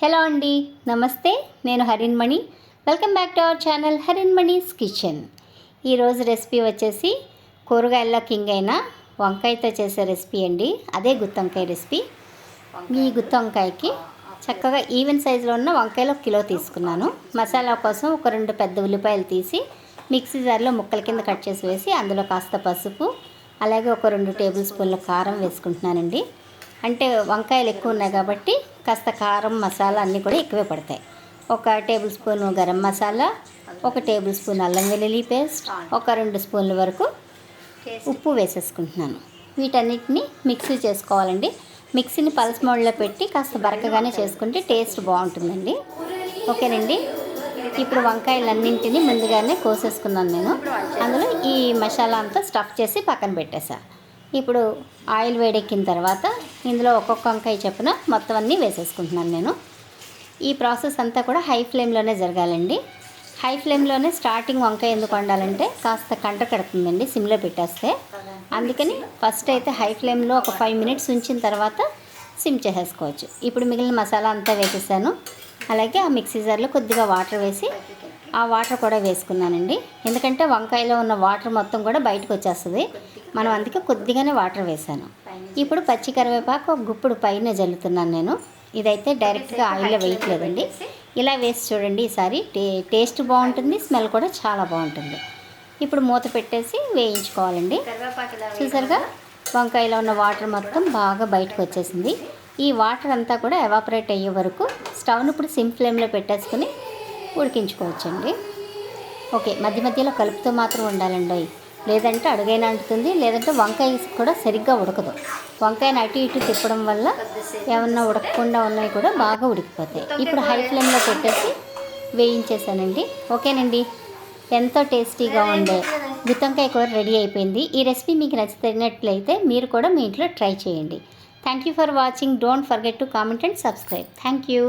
Hello అండి నమస్తే నేను Harinmani welcome back to our channel Harinmani's kitchen ఈరోజు రెసిపీ వచ్చేసి కూరగాయల్లో కింగ్ అయిన వంకాయతో చేసే రెసిపీ అండి. అదే గుత్తొంకాయ రెసిపీ ఈ గుత్తొంకాయకి చక్కగా ఈవెన్ సైజులో ఉన్న వంకాయలు ఒక కిలో తీసుకున్నాను. మసాలా కోసం ఒక రెండు పెద్ద ఉల్లిపాయలు తీసి మిక్సీ జార్లో ముక్కల కింద కట్ చేసి వేసి అందులో కాస్త పసుపు అలాగే ఒక రెండు టేబుల్ స్పూన్ల కారం వేసుకుంటున్నానండి. అంటే వంకాయలు ఎక్కువ ఉన్నాయి కాబట్టి కాస్త కారం మసాలా అన్నీ కూడా ఎక్కువే పడతాయి. ఒక టేబుల్ స్పూన్ గరం మసాలా ఒక టేబుల్ స్పూన్ అల్లం వెల్లుల్లి పేస్ట్ ఒక రెండు స్పూన్ల వరకు ఉప్పు వేసేసుకుంటున్నాను. వీటన్నిటిని మిక్సీ చేసుకోవాలండి. మిక్సీని పల్స్ మోడ్లో పెట్టి కాస్త బరకగానే చేసుకుంటే టేస్ట్ బాగుంటుందండి. ఓకేనండి? ఇప్పుడు వంకాయలన్నింటినీ ముందుగానే కోసేసుకున్నాను నేను. అందులో ఈ మసాలా అంతా స్టఫ్ చేసి పక్కన పెట్టేసా. ఇప్పుడు ఆయిల్ వేడెక్కిన తర్వాత ఇందులో ఒక్కొక్క వంకాయ చొప్పున మొత్తం అన్నీ వేసేసుకుంటున్నాను నేను. ఈ ప్రాసెస్ అంతా కూడా హై ఫ్లేమ్లోనే జరగాలండి. హై ఫ్లేమ్లోనే స్టార్టింగ్ వంకాయ ఎందుకు వండాలంటే కాస్త కంట కడుతుందండి సిమ్లో పెట్టేస్తే. అందుకని ఫస్ట్ అయితే హై ఫ్లేమ్లో ఒక ఫైవ్ మినిట్స్ ఉంచిన తర్వాత సిమ్ చేసేసుకోవచ్చు. ఇప్పుడు మిగిలిన మసాలా అంతా వేసేసాను. అలాగే ఆ మిక్సీ జార్లో కొద్దిగా వాటర్ వేసి ఆ వాటర్ కూడా వేసుకున్నానండి. ఎందుకంటే వంకాయలో ఉన్న వాటర్ మొత్తం కూడా బయటకు వచ్చేస్తుంది. మనం అందుకే కొద్దిగానే వాటర్ వేసాను. ఇప్పుడు పచ్చి కరివేపాకు ఒక గుప్పుడు పైన జల్లుతున్నాను నేను. ఇదైతే డైరెక్ట్గా ఆయిల్లో వేయట్లేదండి. ఇలా వేసి చూడండి ఈసారి. టే టేస్ట్ బాగుంటుంది స్మెల్ కూడా చాలా బాగుంటుంది. ఇప్పుడు మూత పెట్టేసి వేయించుకోవాలండి. చూసారుగా? వంకాయలో ఉన్న వాటర్ మొత్తం బాగా బయటకు వచ్చేసింది. ఈ వాటర్ అంతా కూడా ఎవాపరేట్ అయ్యే వరకు స్టవ్ను ఇప్పుడు సిమ్ ఫ్లేమ్లో పెట్టేసుకుని ఉడికించుకోవచ్చండి. ఓకే మధ్య మధ్యలో కలుపుతూ మాత్రం ఉండాలండి. లేదంటే అడుగైన అంటుతుంది లేదంటే వంకాయ కూడా సరిగ్గా ఉడకదు. వంకాయని అటు ఇటు తిప్పడం వల్ల ఏమన్నా ఉడకకుండా ఉన్నవి కూడా బాగా ఉడికిపోతాయి. ఇప్పుడు హై ఫ్లేమ్లో పెట్టేసి వేయించేసానండి. ఓకేనండి? ఎంతో టేస్టీగా ఉండే గుత్తంకాయ కూర రెడీ అయిపోయింది. ఈ రెసిపీ మీకు నచ్చినట్లయితే మీరు కూడా మీ ఇంట్లో ట్రై చేయండి. Thank you for watching don't forget to comment and subscribe thank you